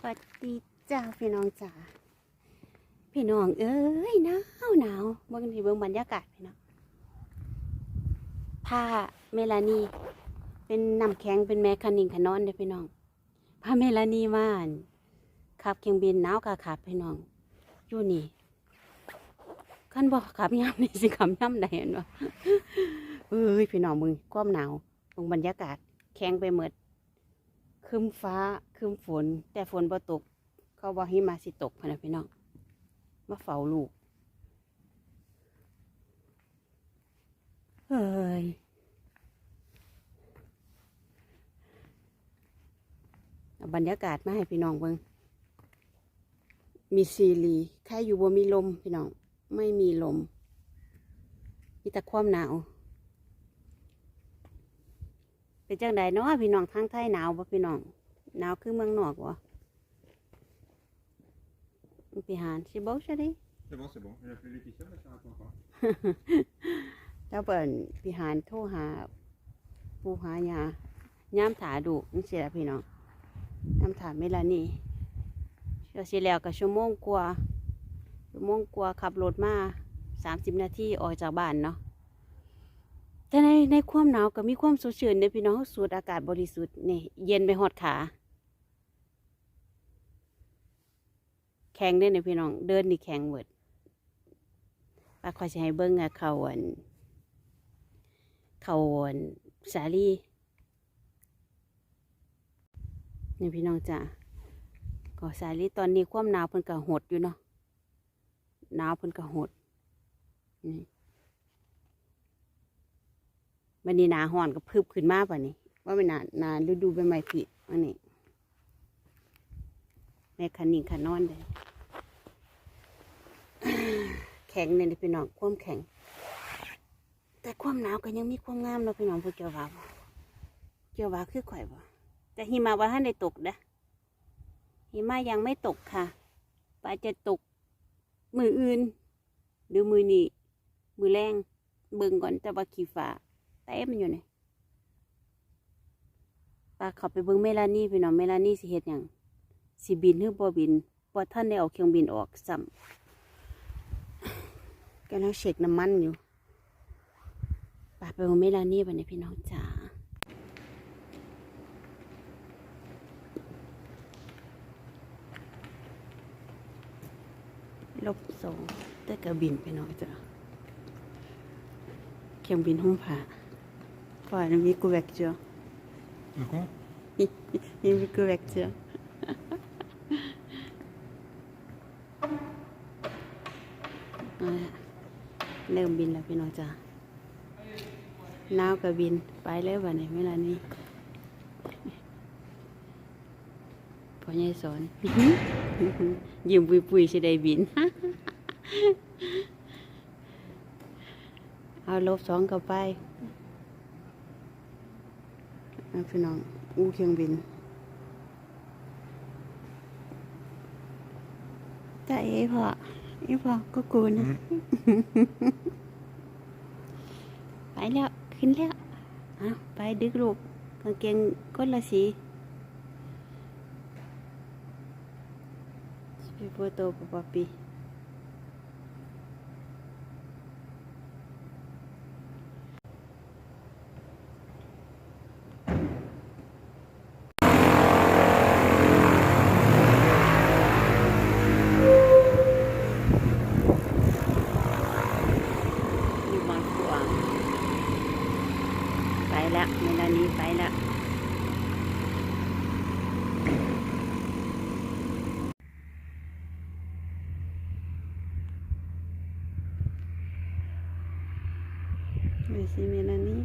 วัสดีจ้าพี่น้องจ๋าพี่น้องเอ้ยหนาวหนาวเบิ่งทีเบิ่งบรรยากาศพี่น้องผ้าเมลานีเป็นน้ำแข็งเป็นแมคคานิงขนอนเด้พี่น้องผ้าเมลานีมานขับเครื่องบินหนาวกะขับพี่น้องอยู่นี่ขันบอกขับย่ำนี่สิขับย่ำใดเห็นบ่เอ้ยพี่น้องมึงความหนาวเบิ่งบรรยากาศแข็งไปหมด ครึ้มฟ้าครึ้มฝน แต่ฝนบ่ตก เขาบอกใหิมะสิตกพนะพี่น้องมาเฝ้าลูกเฮ้ยบรรยากาศมาให้พี่น้องเบิ่งมีซีรีแค่อยู่บ่มีลมพี่น้อง ไม่มีลมมีแต่ความหนาว เป็นจังใดเนาะพี่น้องทางไทยหนาวบ่พี่น้องหนาวคือเมืองนอกบ่พี่หานสิบอกซะดิ C'est bon, c'est bon. Il a fait Laetitia, mais ça répond pas. แล้วเปิ่นพี่หานโทรหาปู่หายาย่ามถาดูนี่สิล่ะพี่น้องย่ามถาเมลานี่ก็สิแล้วก็ชั่วโมงกว่าชั่วโมงกว่าขับรถมาสามสิบนาทีออกจากบ้านเนาะ แต่ในในความหนาวก็มีความสดชื่นเด้พี่น้องสูดอากาศบริสุทธิ์นี่เย็นไปหอดขา แข็งเด้เนี่ยพี่น้อง เดินนี่แข็งเบิดป้าคอยจะให้เบิ้งอะเขาอันเขาอันสาลีนี่พี่น้องจ้ะก็สาลีตอนนี้ความหนาวเพิ่นก็หดอยู่เนาะหนาวเพิ่นก็หดนี่ วันนี้หนาห่อนก็พึบขึ้นมาป่ะนี่ว่าเป็นหนาหนาฤดูใบไม้ผลิวันนี้แม่คันนิ่งคันนอนเลยแข็งเนี่ยพี่น้องความแข็ง แต่ความหนาวก็ยังมีความงามเนาพี่น้องพวกเจ้าว่าเจ้าว่าคือข่อยบ่แต่หิมะว่าท่านได้ตกนะหิมะยังไม่ตกค่ะปาจะตกมืออื่น หรือมือนี่มือแรงเบิ่งก่อนแต่ว่าขี้ฟ้า เต้มันอยู่นี่ปลาเขาไปเบิ่งเมลานี่พี่น้องเมลานี่สิเฮ็ดหยังสิบินหรือบ่บินบ่ท่านได้เอาเครื่องบินออกซ้ำกำลังเช็คน้ำมันอยู่ป่าไปโอเมลานี่บันนี้พี่น้องจ๋าลบสองแต่กระบินไปหน่อยจ้ะเครื่องบินห้องผ่า ก่อนมีกูแวกเจอ De quoi มีมีกูแวกเจอเอาละเริ่มบินแล้วพี่น้องจ้าหนาวกับบินไปเลยวันนี้เวลานี้พ่อใหญ่สอนยิ้มปุยปุยๆสิได้บิน เอาลบสองกับไป เอาพี่น้อง อู้เครื่องบินแต่เอ้พ่อเอ้พ่อก็กูนะ ไปแล้ว ขึ้นแล้วเอาไปดึกลูกกางเกงคนละสีสปีโฟโต้ปปปีอยู่บางขวาง ไปละเวลานี้ไปละ ดูสิเวลานี้